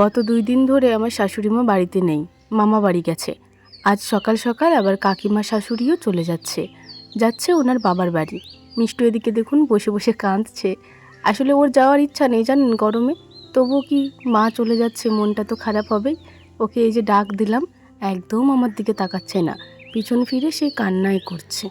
গত দুই দিন ধরে আমার শাশুড়িমা বাড়িতে নেই, মামা বাড়ি গেছে। আজ সকাল সকাল আবার কাকিমা শাশুড়িও চলে যাচ্ছে। যাচ্ছে ওনার বাবার বাড়ি। মিষ্টু এদিকে দেখুন বসে বসে কাঁদছে। আসলে ওর যাওয়ার ইচ্ছা নেই জানেন গরমে। তবুও কি মা চলে যাচ্ছে, মনটা তো খারাপ হবেই ওকে এই যে ডাক দিলাম, একদম আমার দিকে তাকাচ্ছে না। পিছন ফিরে সে কান্নাই করছে।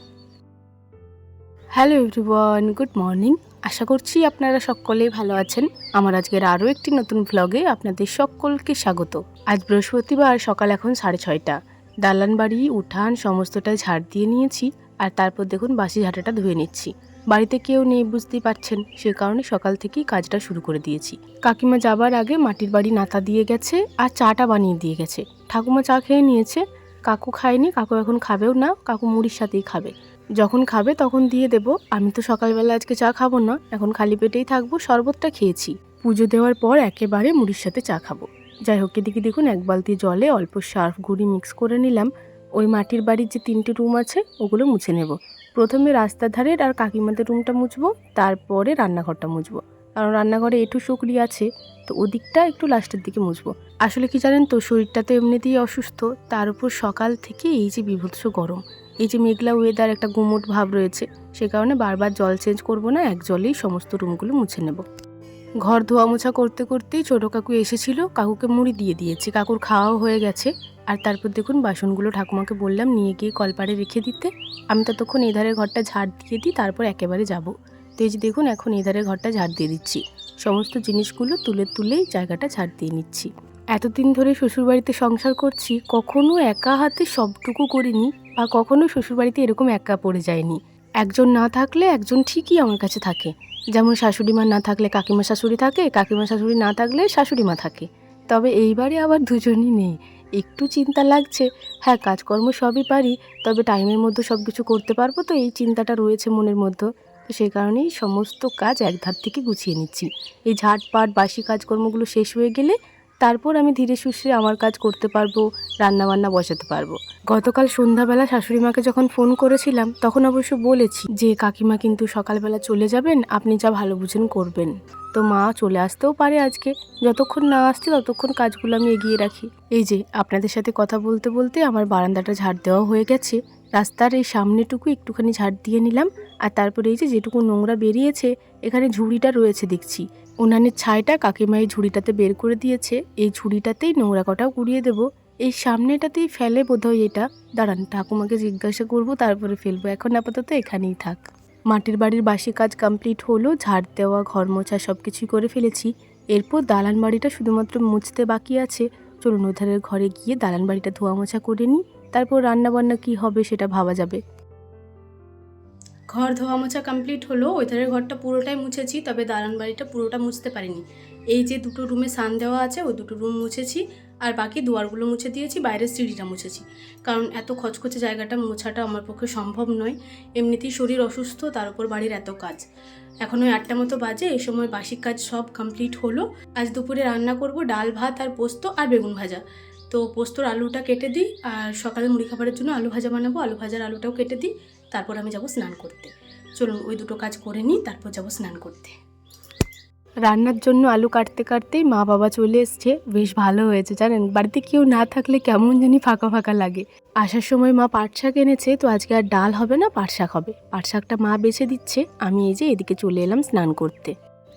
হ্যালো এভরিওয়ান গুড মর্নিং আশা করছি আপনারা সকলেই ভালো আছেন। আমার আজকের আরও একটি নতুন ভ্লগে আপনাদের সকলকে স্বাগত। আজ বৃহস্পতিবার, সকাল এখন সাড়ে ছয়টা। দালান বাড়ি উঠান, সমস্তটাই ঝাড় দিয়ে নিয়েছি আর তারপর দেখুন বাসি ঝাঁটাটা ধুয়ে নিচ্ছি। বাড়িতে কেউ নেই বুঝতেই পারছেন, সে কারণে সকাল থেকেই কাজটা শুরু করে দিয়েছি। কাকিমা যাবার আগে মাটির বাড়ি নাতা দিয়ে গেছে আর চাটা বানিয়ে দিয়ে গেছে। ঠাকুমা চা খেয়ে নিয়েছে, কাকু খায়নি, কাকু এখন খাবেও না, কাকু মুড়ির সাথেই খাবে। যখন খাবে তখন দিয়ে দেব। আমি তো সকালবেলা আজকে চা খাব না, এখন খালি পেটেই থাকব, শরবতটা খেয়েছি। পুজো দেওয়ার পর একেবারে মুড়ির সাথে চা খাব। যাই হোক, এদিকে দেখুন এক বালতি জলে অল্প সার্ফ গুঁড়ি মিক্স করে নিলাম। ওই মাটির বাড়ির যে তিনটে রুম আছে, ওগুলো মুছে নেব। প্রথমে রাস্তার ধারের আর কাকিমাদের রুমটা মুছবো, তারপরে রান্নাঘরটা মুছবো। কারণ রান্নাঘরে এঁঠু শুকরি আছে, তো ওদিকটা একটু লাস্টের দিকে মুছবো। আসলে কি জানেন তো শরীরটা তো এমনিতেই অসুস্থ, তার উপর সকাল থেকে এই যে বিভৎস গরম, এই যে মেঘলা ওয়েদার একটা গুমোট ভাব রয়েছে, সে কারণে বারবার জল চেঞ্জ করব না, এক জলেই সমস্ত রুমগুলো মুছে নেব। ঘর ধোয়া মোছা করতে করতেই ছোটো কাকু এসেছিল, কাকুকে মুড়ি দিয়ে দিয়েছি, কাকুর খাওয়াও হয়ে গেছে, আর তারপর দেখুন বাসনগুলো ঠাকুমাকে বললাম, নিয়ে গিয়ে কলপাড়ে রেখে দিতে, আমি ততক্ষণ এধারের ঘরটা ঝাড় দিয়ে দিই, তারপর একেবারে যাব। তো এই যে দেখুন এখন এধারের ঘরটা ঝাড় দিয়ে দিচ্ছি। সমস্ত জিনিসগুলো তুলে তুলেই জায়গাটা ঝাড় দিয়ে নিচ্ছি। এতদিন ধরে শ্বশুরবাড়িতে সংসার করছি, কখনো একা হাতে সবটুকু করিনি বা কখনো শ্বশুরবাড়িতে এরকম একা পড়ে যায়নি। একজন না থাকলে একজন ঠিকই আমার কাছে থাকে। যেমন শাশুড়ি মা না থাকলে কাকিমা শাশুড়ি থাকে, কাকিমা শাশুড়ি না থাকলে শাশুড়ি মা থাকে। তবে এইবারে আবার দুজনই নেই। একটু চিন্তা লাগছে। হ্যাঁ কাজকর্ম সবই পারি, তবে টাইমের মধ্যে সব কিছু করতে পারব তো এই চিন্তাটা রয়েছে মনের মধ্যে। তো সেই কারণেই সমস্ত কাজ এক ধার থেকে গুছিয়ে নিচ্ছি। এই ঝাটপাট, বাসি কাজকর্মগুলো শেষ হয়ে গেলে তারপর আমি ধীরে সুস্থে আমার কাজ করতে পারব রান্না বান্না বসাতে পারব। গতকাল সন্ধ্যাবেলা শাশুড়ি মাকে যখন ফোন করেছিলাম, তখন অবশ্য বলেছি যে, কাকিমা কিন্তু সকালবেলা চলে যাবেন, আপনি যা ভালো বুঝেন করবেন। তো মা চলে আসতেও পারে আজকে। যতক্ষণ না আসছে, ততক্ষণ কাজগুলো আমি এগিয়ে রাখি। এই যে, আপনাদের সাথে কথা বলতে বলতে আমার বারান্দাটা ঝাড় দেওয়া হয়ে গেছে। রাস্তার এই সামনেটুকু একটুখানি ঝাড় দিয়ে নিলাম, আর তারপরে এই যে যেটুকু নোংরা বেরিয়েছে, এখানে ঝুড়িটা রয়েছে দেখছি। উনানের ছাইটা কাকিমা এই ঝুড়িটাতে বের করে দিয়েছে, এই ঝুড়িটাতেই নোংরা কটাও কুড়িয়ে দেবো। এই সামনেটাতেই ফেলে বোধহয় এটা। দাঁড়ান, ঠাকুমাকে জিজ্ঞাসা করব, তারপরে ফেলব। এখন আপাতত এখানেই থাক। মাটির বাড়ির বাসি কাজ কমপ্লিট হলো, ঝাড় দেওয়া, ঘর মোছা সব কিছুই করে ফেলেছি। এরপর দালান বাড়িটা শুধুমাত্র মুছতে বাকি আছে। চলুন ওধারের ঘরে গিয়ে দালান বাড়িটা ধোয়া মোছা করে নিই। তারপর রান্না বান্না কী হবে সেটা ভাবা যাবে। ঘর ধোয়া মোছা কমপ্লিট হলো, ওইধারের ঘরটা পুরোটাই মুছেছি, তবে দালান বাড়িটা পুরোটা মুছতে পারিনি। এই যে দুটো রুমে সান দেওয়া আছে, ওই দুটো রুম মুছেছি, আর বাকি দুয়ারগুলো মুছে দিয়েছি, বাইরের সিঁড়িটা মুছেছি। কারণ এত খচখচে জায়গাটা মোছাটা আমার পক্ষে সম্ভব নয়, এমনিতেই শরীর অসুস্থ, তার উপর বাড়ির এত কাজ। এখন ওই আটটা মতো বাজে, এই সময় বাসিক কাজ সব কমপ্লিট হলো। আজ দুপুরে রান্না করব ডাল, ভাত আর পোস্ত আর বেগুন ভাজা। তো পোস্তর আলুটা কেটে দিই আর সকালে মুড়ি খাবারের জন্য আলু ভাজা বানাবো। আলু ভাজার আলুটাও কেটে দিই। তারপর আমি যাব স্নান করতে। চলুন ওই দুটো কাজ করে নিই, তারপর যাব স্নান করতে। রান্নার জন্য আলু কাটতে কাটতেই মা বাবা চলে এসছে। বেশ ভালো হয়েছে, জানেন? বাড়িতে কেউ না থাকলে কেমন জানি ফাঁকা ফাঁকা লাগে। আসার সময় মা পাট শাক এনেছে, তো আজকে আর ডাল হবে না, পাট শাক হবে। পাট শাকটা মা বেছে দিচ্ছে। আমি এই যে এদিকে চলে এলাম স্নান করতে।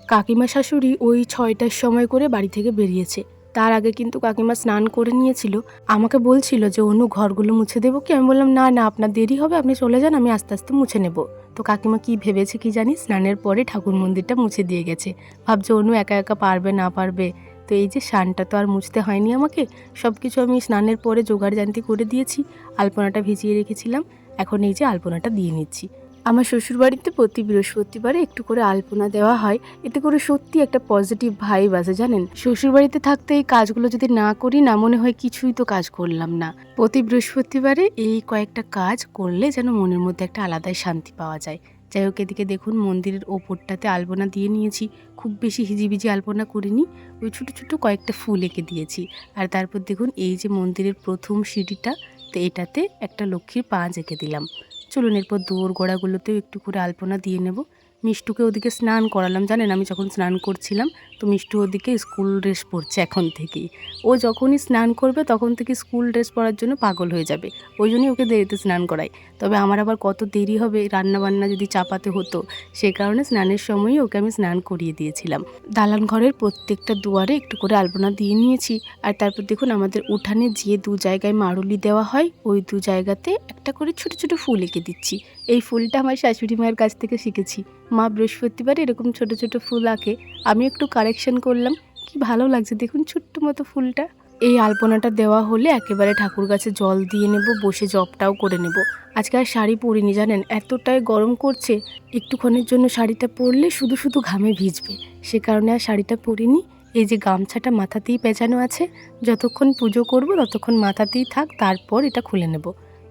কাকিমা শাশুড়ি ওই ছয়টার সময় করে বাড়ি থেকে বেরিয়েছে। তার আগে কিন্তু কাকিমা স্নান করে নিয়েছিল। আমাকে বলছিল যে, অনু, ঘরগুলো মুছে দেবো কি? আমি বললাম, না না, আপনার দেরি হবে, আপনি চলে যান, আমি আস্তে আস্তে মুছে নেব। তো কাকিমা কি ভেবেছে কি জানি, স্নানের পরে ঠাকুর মন্দিরটা মুছে দিয়ে গেছে। ভাবছে, অনু, একা একা পারবে, না পারবে? তো এই যে স্নানটা তো আর মুছতে হয়নি আমাকে সব কিছু আমি স্নানের পরে জোগাড় জানতি করে দিয়েছি, আলপনাটা ভিজিয়ে রেখেছিলাম। এখন এই যে আলপনাটা দিয়ে নিচ্ছি। আমার শ্বশুরবাড়িতে প্রতি বৃহস্পতিবারে একটু করে আলপনা দেওয়া হয়। এতে করে সত্যি একটা পজিটিভ ভাইব আছে জানেন? শ্বশুরবাড়িতে থাকতে এই কাজগুলো যদি না করি, না মনে হয় কিছুই তো কাজ করলাম না। প্রতি বৃহস্পতিবারে এই কয়েকটা কাজ করলে যেন মনের মধ্যে একটা আলাদাই শান্তি পাওয়া যায়। যাই হোক, এদিকে দেখুন, মন্দিরের ওপরটাতে আলপনা দিয়ে নিয়েছি। খুব বেশি হিজিবিজি আলপনা করিনি, ওই ছোটো ছোটো কয়েকটা ফুল এঁকে দিয়েছি। আর তারপর দেখুন, এই যে মন্দিরের প্রথম সিঁড়িটা, তো এটাতে একটা লক্ষ্মীর পাঁচ এঁকে দিলাম। চলুন এরপর দৌড় গোড়াগুলোতেও একটু করে আলপনা দিয়ে নেব। মিষ্টুকে ওদিকে স্নান করালাম, জানেন আমি যখন স্নান করছিলাম তো মিষ্টু ওদিকে স্কুল ড্রেস পরছে এখন থেকেই। ও যখনই স্নান করবে তখন থেকে স্কুল ড্রেস পরার জন্য পাগল হয়ে যাবে। ওই জন্যই ওকে দেরিতে স্নান করাই তবে আমার আবার কত দেরি হবে রান্না বান্না যদি চাপাতে হতো, সে কারণে স্নানের সময়ই ওকে আমি স্নান করিয়ে দিয়েছিলাম। দালান ঘরের প্রত্যেকটা দুয়ারে একটু করে আলপনা দিয়ে নিয়েছি। আর তারপর দেখুন আমাদের উঠানে যে দু জায়গায় মারুলি দেওয়া হয়, ওই দু জায়গাতে একটা করে ছোট ছোট ফুল এঁকে দিচ্ছি। এই ফুলটা আমার শাশুড়ি মায়ের কাছ থেকে শিখেছি। মা বৃহস্পতিবার এরকম ছোট ছোট ফুল আঁকে, আমি একটু কারেকশন করলাম। কি ভালো লাগছে দেখুন ছোট্ট মতো ফুলটা। এই আলপনাটা দেওয়া হলে একেবারে ঠাকুর গাছে জল দিয়ে নেব, বসে জবটাও করে নেব। আজকে আর শাড়ি পরিনি জানেন, এতটাই গরম করছে, একটুক্ষণের জন্য শাড়িটা পরলে শুধু শুধু ঘামে ভিজবে। সে কারণে আর শাড়িটা পরিনি। এই যে গামছাটা মাথাতেই পেঁচানো আছে, যতক্ষণ পুজো করব ততক্ষণ মাথাতেই থাক, তারপর এটা খুলে নেব।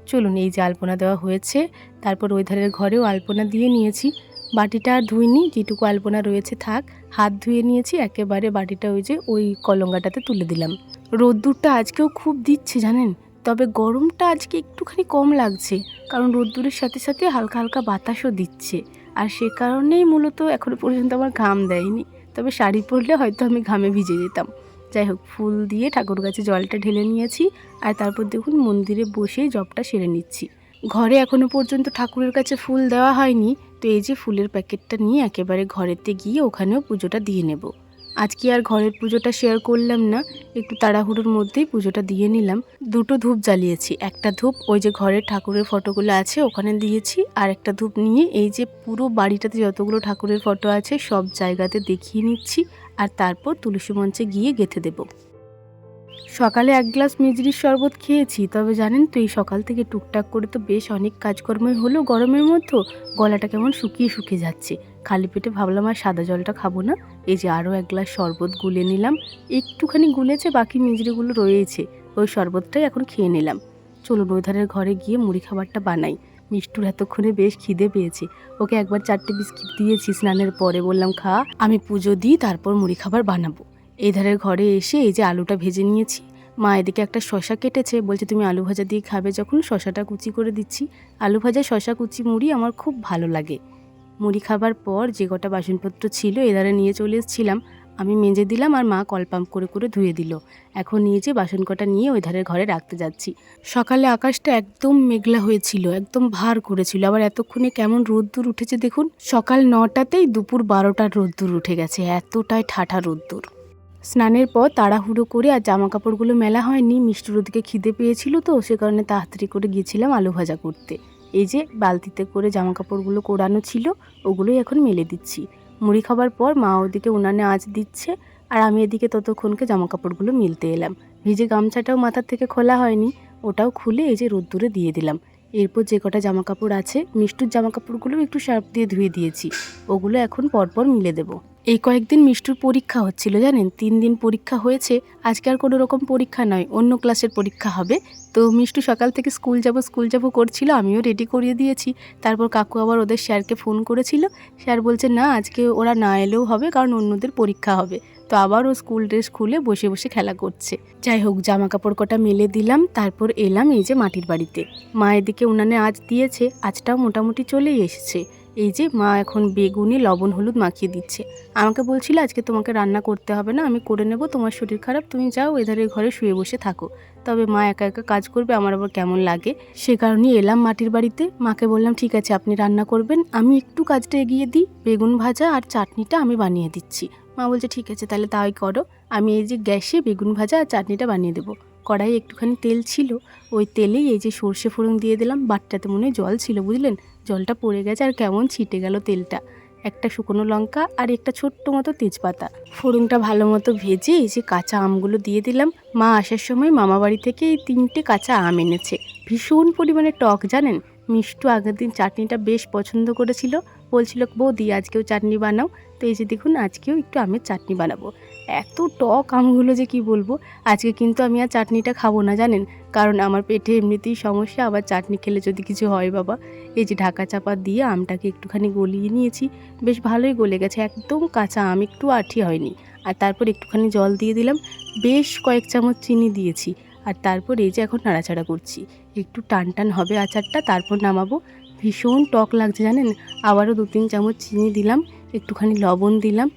চলুন এই যে আলপনা দেওয়া হয়েছে, তারপর ওই ধারের ঘরেও আলপনা দিয়ে নিয়েছি। বাটিটা আর ধুইনি, যেটুকু আলপনা রয়েছে থাক, হাত ধুয়ে নিয়েছি, একেবারে বাটিটা ওই যে ওই কলঙ্গাটাতে তুলে দিলাম। রোদ্দুরটা আজকেও খুব দিচ্ছে জানেন, তবে গরমটা আজকে একটুখানি কম লাগছে, কারণ রোদ্দুরের সাথে সাথে হালকা হালকা বাতাসও দিচ্ছে। আর সে কারণেই মূলত এখনও পর্যন্ত আমার ঘাম দেয়নি, তবে শাড়ি পরলে হয়তো আমি ঘামে ভিজে যেতাম। যাই হোক, ফুল দিয়ে ঠাকুর গাছে জলটা ঢেলে নিয়েছি, আর তারপর দেখুন মন্দিরে বসে জবটা সেরে নিচ্ছি। ঘরে এখনও পর্যন্ত ঠাকুরের কাছে ফুল দেওয়া হয়নি তো এই যে ফুলের প্যাকেটটা নিয়ে একেবারে ঘরেতে গিয়ে ওখানেও পুজোটা দিয়ে নেব। আজকে আর ঘরের পুজোটা শেয়ার করলাম না, একটু তাড়াহুড়োর মধ্যেই পুজোটা দিয়ে নিলাম। দুটো ধূপ জ্বালিয়েছি, একটা ধূপ ওই যে ঘরের ঠাকুরের ফটোগুলো আছে ওখানে দিয়েছি, আর একটা ধূপ নিয়ে এই যে পুরো বাড়িটাতে যতগুলো ঠাকুরের ফটো আছে সব জায়গাতে দেখিয়ে নিচ্ছি, আর তারপর তুলসী মঞ্চে গিয়ে গেঁথে দেব। সকালে এক গ্লাস মিজরির শরবত খেয়েছি, তবে জানেন তো এই সকাল থেকে টুকটাক করে তো বেশ অনেক কাজকর্মই হলো গরমের মধ্যে। গলাটা কেমন শুকিয়ে শুকিয়ে যাচ্ছে। খালি পেটে ভাবলাম আর সাদা জলটা খাব না। এই যে আরও এক গ্লাস শরবত গুলে নিলাম। একটুখানি গুলেছে, বাকি মিজরিগুলো রয়েছে। ওই শরবতটাই এখন খেয়ে নিলাম। চলুন ওই ধারের ঘরে গিয়ে মুড়ি খাবারটা বানাই। মিষ্টুর এতক্ষণে বেশ খিদে পেয়েছে। ওকে একবার চারটে বিস্কিট দিয়েছি, স্নানের পরে বললাম, খা, আমি পুজো দিই, তারপর মুড়ি খাবার বানাবো। এই ধারের ঘরে এসে এই যে আলুটা ভেজে নিয়েছি, মা এদিকে একটা শশা কেটেছে, বলছে, তুমি আলু ভাজা দিয়ে খাবে যখন শশাটা কুচি করে দিচ্ছি। আলু ভাজা শশা কুচি, মুড়ি আমার খুব ভালো লাগে। মুড়ি খাবার পর যে কটা বাসনপত্র ছিল, এধারে নিয়ে চলে এসেছিলাম। আমি মেজে দিলাম আর মা কল পাম্প করে করে ধুয়ে দিল। এখন নিয়েছি বাসন কটা নিয়ে ওই ধারের ঘরে রাখতে যাচ্ছি। সকালে আকাশটা একদম মেঘলা হয়েছিল, একদম ভার করেছিল। আবার এতক্ষণে কেমন রোদ্দুর উঠেছে দেখুন। সকাল নটাতেই দুপুর বারোটার রোদ্দুর উঠে গেছে, এতটাই ঠাঠা রোদ্দুর। স্নানের পর তাড়াহুড়ো করে আর জামা কাপড়গুলো মেলা হয়নি, মিষ্টির ওদিকে খিদে পেয়েছিল তো, সে কারণে তাড়াতাড়ি করে গিয়েছিলাম আলু ভাজা করতে। এই যে বালতিতে করে জামা কাপড়গুলো কোরানো ছিল, ওগুলোই এখন মেলে দিচ্ছি। মুড়ি খাবার পর মা ওদিকে উনানে আঁচ দিচ্ছে আর আমি এদিকে ততক্ষণকে জামা কাপড়গুলো মিলতে এলাম। ভিজে গামছাটাও মাথার থেকে খোলা হয়নি, ওটাও খুলে এই যে রোদ্দুরে দিয়ে দিলাম। এরপর যে কটা জামা কাপড় আছে, মিষ্টুর জামা কাপড়গুলো একটু সার্ফ দিয়ে ধুয়ে দিয়েছি, ওগুলো এখন পরপর মিলে দেবো। এই কয়েকদিন মিষ্টুর পরীক্ষা হচ্ছিল, জানেন? তিন দিন পরীক্ষা হয়েছে, আজকে আর কোনো রকম পরীক্ষা নয়, অন্য ক্লাসের পরীক্ষা হবে। তো মিষ্টু সকাল থেকে স্কুল যাব স্কুল যাব করছিল, আমিও রেডি করিয়ে দিয়েছি। তারপর কাকু আবার ওদের স্যারকে ফোন করেছিল। স্যার বলছে, না, আজকে ওরা না এলেও হবে, কারণ অন্যদের পরীক্ষা হবে। তো আবার ও স্কুল ড্রেস খুলে বসে বসে খেলা করছে। যাই হোক জামা কাপড় কটা মেলে দিলাম, তারপর এলাম এই যে মাটির বাড়িতে। মা এদিকে উনানে আজ দিয়েছে আজটাও মোটামুটি চলেই এসেছে। এই যে মা এখন বেগুনে, লবণ, হলুদ মাখিয়ে দিচ্ছে। আমাকে বলছিল, আজকে তোমাকে রান্না করতে হবে না, আমি করে নেব, তোমার শরীর খারাপ, তুমি যাও এধারের ঘরে শুয়ে বসে থাকো। তবে মা একা একা কাজ করবে, আমার আবার কেমন লাগে? সে কারণেই এলাম মাটির বাড়িতে। মাকে বললাম, ঠিক আছে, আপনি রান্না করবেন, আমি একটু কাজটা এগিয়ে দিই, বেগুন ভাজা আর চাটনিটা আমি বানিয়ে দিচ্ছি। মা বলছে, ঠিক আছে, তাহলে তাই করো, আমি এই যে গ্যাসে বেগুন ভাজা আর চাটনিটা বানিয়ে দেবো। কড়াই একটুখানি তেল ছিল, ওই তেলেই এই যে সর্ষে ফোড়ন দিয়ে দিলাম, বাটটাতে মনে জল ছিল, বুঝলেন? জলটা পড়ে গেছে আর কেমন ছিটে গেল তেলটা। একটা শুকনো লঙ্কা আর একটা ছোট্ট মতো তেজপাতা। ফোড়নটা ভালো মতো ভেজে এই যে কাঁচা আমগুলো দিয়ে দিলাম। মা আসার সময় মামা বাড়ি থেকে এই তিনটে কাঁচা আম এনেছে। ভীষণ পরিমাণে টক, জানেন? মিষ্টু আগের দিন চাটনিটা বেশ পছন্দ করেছিল। বলছিল, বৌদি, আজকেও চাটনি বানাও। তো এই যে দেখুন, আজকেও একটু আমের চাটনি বানাবো। এত টক আমগুলো যে কি বলব? আজকে কিন্তু আমি আর চাটনিটা খাব না, জানেন? কারণ আমার পেটে এমনিতেই সমস্যা, আবার চাটনি খেলে যদি কিছু হয় বাবা। এই যে ঢাকা চাপা দিয়ে আমটাকে একটুখানি গলিয়ে নিয়েছি, বেশ ভালোই গলে গেছে, একদম কাঁচা আম, একটু আঠি হয়নি। আর তারপর একটুখানি জল দিয়ে দিলাম, বেশ কয়েক চামচ চিনি দিয়েছি। আর তারপর এই যে এখন নাড়াচাড়া করছি, একটু টান টান হবে আচারটা, তারপর নামাবো। ভীষণ টক লাগছে, জানেন? আবারও দু তিন চামচ চিনি দিলাম, একটুখানি লবণ দিলাম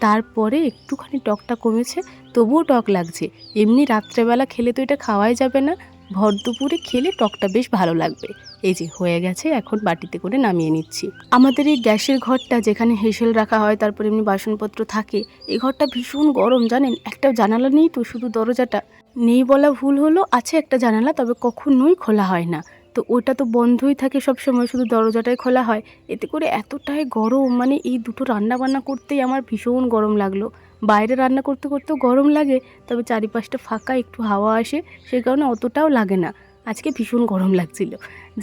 তারপরে একটুখানি টকটা কমেছে, তবুও টক লাগছে। এমনি রাত্রেবেলা খেলে তো এটা খাওয়াই যাবে না। ভর দুপুরে খেলে টকটা বেশ ভালো লাগবে। এই যে, হয়ে গেছে, এখন বাটিতে করে নামিয়ে নিচ্ছি। আমাদের এই গ্যাসের ঘরটা যেখানে হেসেল রাখা হয়, তারপর এমনি বাসনপত্র থাকে এই ঘরটা ভীষণ গরম, জানেন? একটা জানালা নেই তো, শুধু দরজাটা। নেই বলা ভুল হলো, আছে একটা জানালা, তবে কখনোই খোলা হয় না। তো ওটা তো বন্ধই থাকে সব সময় শুধু দরজাটাই খোলা হয়। এতে করে এতটাই গরম মানে এই দুটো রান্না বান্না করতেই আমার ভীষণ গরম লাগল। বাইরে রান্না করতে করতেও গরম লাগে, তবে চারিপাশটা ফাঁকা, একটু হাওয়া আসে, সেই কারণে অতটাও লাগে না। আজকে ভীষণ গরম লাগছিল।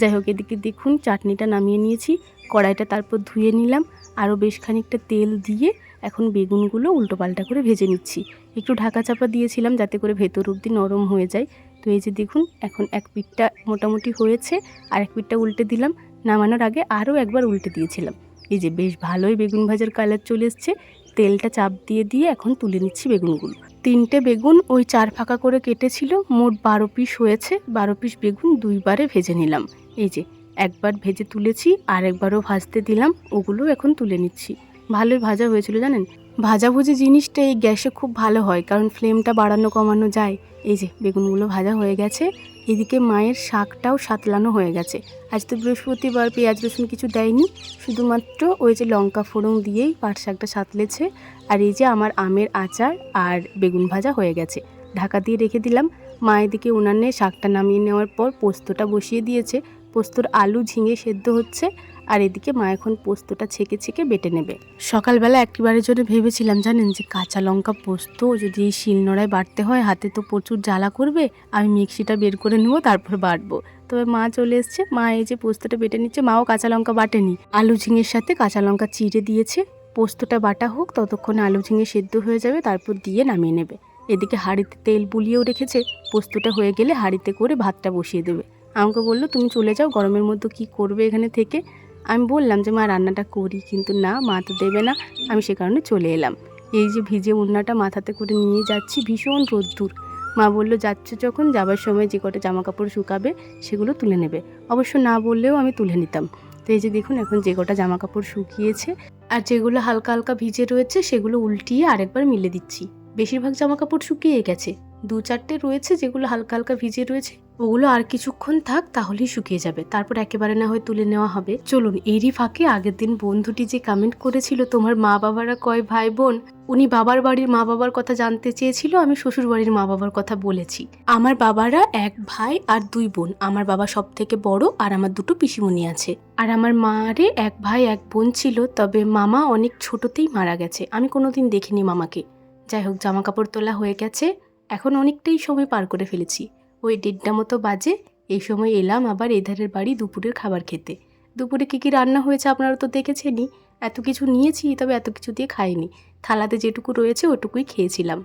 যাই হোক, এদিকে দেখুন চাটনিটা নামিয়ে নিয়েছি, কড়াইটা তারপর ধুয়ে নিলাম, আরও বেশ খানিকটা তেল দিয়ে এখন বেগুনগুলো উল্টোপাল্টা করে ভেজে নিচ্ছি। একটু ঢাকা চাপা দিয়েছিলাম যাতে করে ভেতর অবধি নরম হয়ে যায়। তো এই যে দেখুন, এখন এক পিঠটা মোটামুটি হয়েছে আর এক পিঠটা উল্টে দিলাম। নামানোর আগে আরও একবার উল্টে দিয়েছিলাম। এই যে বেশ ভালোই বেগুন ভাজার কালার চলে এসছে। তেলটা চাপ দিয়ে দিয়ে এখন তুলে নিচ্ছি বেগুনগুলো। তিনটে বেগুন ওই চার ফাঁকা করে কেটেছিল, মোট বারো পিস হয়েছে। বারো পিস বেগুন দুইবারে ভেজে নিলাম। এই যে একবার ভেজে তুলেছি আর একবারও ভাজতে দিলাম, ওগুলো এখন তুলে নিচ্ছি। ভালোই ভাজা হয়েছিল জানেন? ভাজাভুজি জিনিসটা এই গ্যাসে খুব ভালো হয়, কারণ ফ্লেমটা বাড়ানো কমানো যায়। এই যে, বেগুনগুলো ভাজা হয়ে গেছে। এদিকে মায়ের শাকটাও সাতলানো হয়ে গেছে। আজ তো বৃহস্পতিবার, পেঁয়াজ রসুন কিছু দেয়নি। শুধুমাত্র ওই যে লঙ্কা ফোড়ন দিয়েই পাট শাকটা সাতলেছে। আর এই যে আমার আমের আচার আর বেগুন ভাজা হয়ে গেছে। ঢাকা দিয়ে রেখে দিলাম। মা এদিকে উনানে শাকটা নামিয়ে নেওয়ার পর পোস্তটা বসিয়ে দিয়েছে। পোস্তর আলু ঝিঙে সেদ্ধ হচ্ছে। আর এদিকে মা এখন পোস্তটা ছেঁকে ছেঁকে বেটে নেবে। সকালবেলা একবারের জন্য ভেবেছিলাম, জানেন যে কাঁচা লঙ্কা পোস্ত যদি এই শিলনোড়ায় বাটতে হয়, হাতে তো প্রচুর জ্বালা করবে, আমি মিক্সিটা বের করে নেব, তারপর বাটবো। তবে মা চলে এসছে, মা এই যে পোস্তটা বেটে নিচ্ছে, মাও কাঁচা লঙ্কা বাটেনি। আলু ঝিঙের সাথে কাঁচা লঙ্কা চিড়ে দিয়েছে, পোস্তটা বাটা হোক, ততক্ষণে আলু ঝিঙে সেদ্ধ হয়ে যাবে, তারপর দিয়ে নামিয়ে নেবে। এদিকে হাঁড়িতে তেল বুলিয়েও রেখেছে, পোস্তটা হয়ে গেলে হাঁড়িতে করে ভাতটা বসিয়ে দেবে। আমাকে বলল, তুমি চলে যাও, গরমের মধ্যে কি করবে এখানে থেকে? আমি বললাম যে, মা, রান্নাটা করি। কিন্তু না, মা তো দেবে না। আমি সে কারণে চলে এলাম। এই যে ভিজে উন্নাটা মাথাতে করে নিয়ে যাচ্ছি, ভীষণ রোদ্দুর। মা বলল, যাচ্ছ যখন, যাবার সময় যে কটা জামা কাপড় শুকাবে, সেগুলো তুলে নেবে। অবশ্য না বললেও আমি তুলে নিতাম। তো এই যে দেখুন, এখন যে কটা জামা কাপড় শুকিয়েছে আর যেগুলো হালকা হালকা ভিজে রয়েছে, সেগুলো উল্টিয়ে আরেকবার মিলে দিচ্ছি। বেশিরভাগ জামা কাপড় শুকিয়ে গেছে। দু চারটে রয়েছে যেগুলো হালকা হালকা ভিজে রয়েছে। ওগুলো আর কিছুক্ষণ থাক, তাহলেই শুকিয়ে যাবে। তারপর একেবারে না হয় তুলে নেওয়া হবে। চলুন, এরই ফাঁকে আগের দিন বন্ধুটি যে কমেন্ট করেছিল, তোমার মা বাবারা কয় ভাই বোন উনি বাবার বাড়ির মা বাবার কথা জানতে চেয়েছিল, আমি শ্বশুর বাড়ির মা বাবার কথা বলেছি। আমার বাবারা এক ভাই আর দুই বোন। আমার বাবা সব থেকে বড় আর আমার দুটো পিসিমণি আছে। আর আমার মারে এক ভাই, এক বোন ছিল, তবে মামা অনেক ছোটতেই মারা গেছে। আমি কোনোদিন দেখিনি মামাকে। যাই হোক জামা কাপড় তোলা হয়ে গেছে। এখন অনেকটাই সময় পার করে ফেলেছি। ওই দেড়টা মতো বাজে, এই সময় এলাম আবার এধারের বাড়ি দুপুরের খাবার খেতে। দুপুরে কী কী রান্না হয়েছে আপনারা তো দেখেছেনই। এত কিছু নিয়েছি, তবে এত কিছু দিয়ে খাইনি। থালাতে যেটুকু রয়েছে, ওটুকুই খেয়েছিলাম।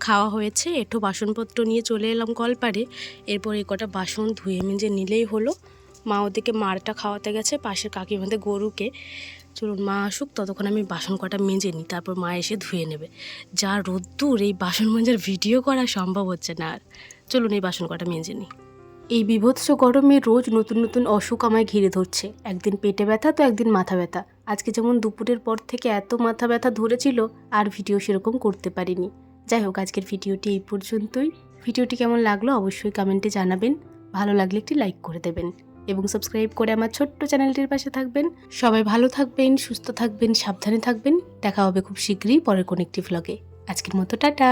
খাওয়া হয়েছে, একটু বাসনপত্র নিয়ে চলে এলাম কলপারে এরপর এই কটা বাসন ধুয়ে মেজে নিলেই হলো। মা ওদিকে মারটা খাওয়াতে গেছে, পাশের কাকিমাদের গরুকে। চলুন, মা আসুক, ততক্ষণ আমি বাসন কটা মেজে নিই, তারপর মা এসে ধুয়ে নেবে। যা রোদ্দুর, এই বাসন মাজার ভিডিও করা সম্ভব হচ্ছে না আর। চলুন, এই বাসন কটা মেজে নিই। এই বিভৎস গরমে রোজ নতুন নতুন অসুখ আমায় ঘিরে ধরছে। একদিন পেটে ব্যথা, তো একদিন মাথা ব্যথা। আজকে যেমন দুপুরের পর থেকে এত মাথা ব্যথা ধরেছিল, আর ভিডিও সেরকম করতে পারিনি। যাই হোক, আজকের ভিডিওটি এই পর্যন্তই। ভিডিওটি কেমন লাগল অবশ্যই কমেন্টে জানাবেন। ভালো লাগলে একটি লাইক করে দেবেন। এবং সাবস্ক্রাইব করে আমার ছোট্ট চ্যানেলটির পাশে থাকবেন। সবাই ভালো থাকবেন, সুস্থ থাকবেন, সাবধানে থাকবেন। দেখা হবে খুব শীঘ্রই পরের কোন একটি ভ্লগে আজকের মতো, টাটা!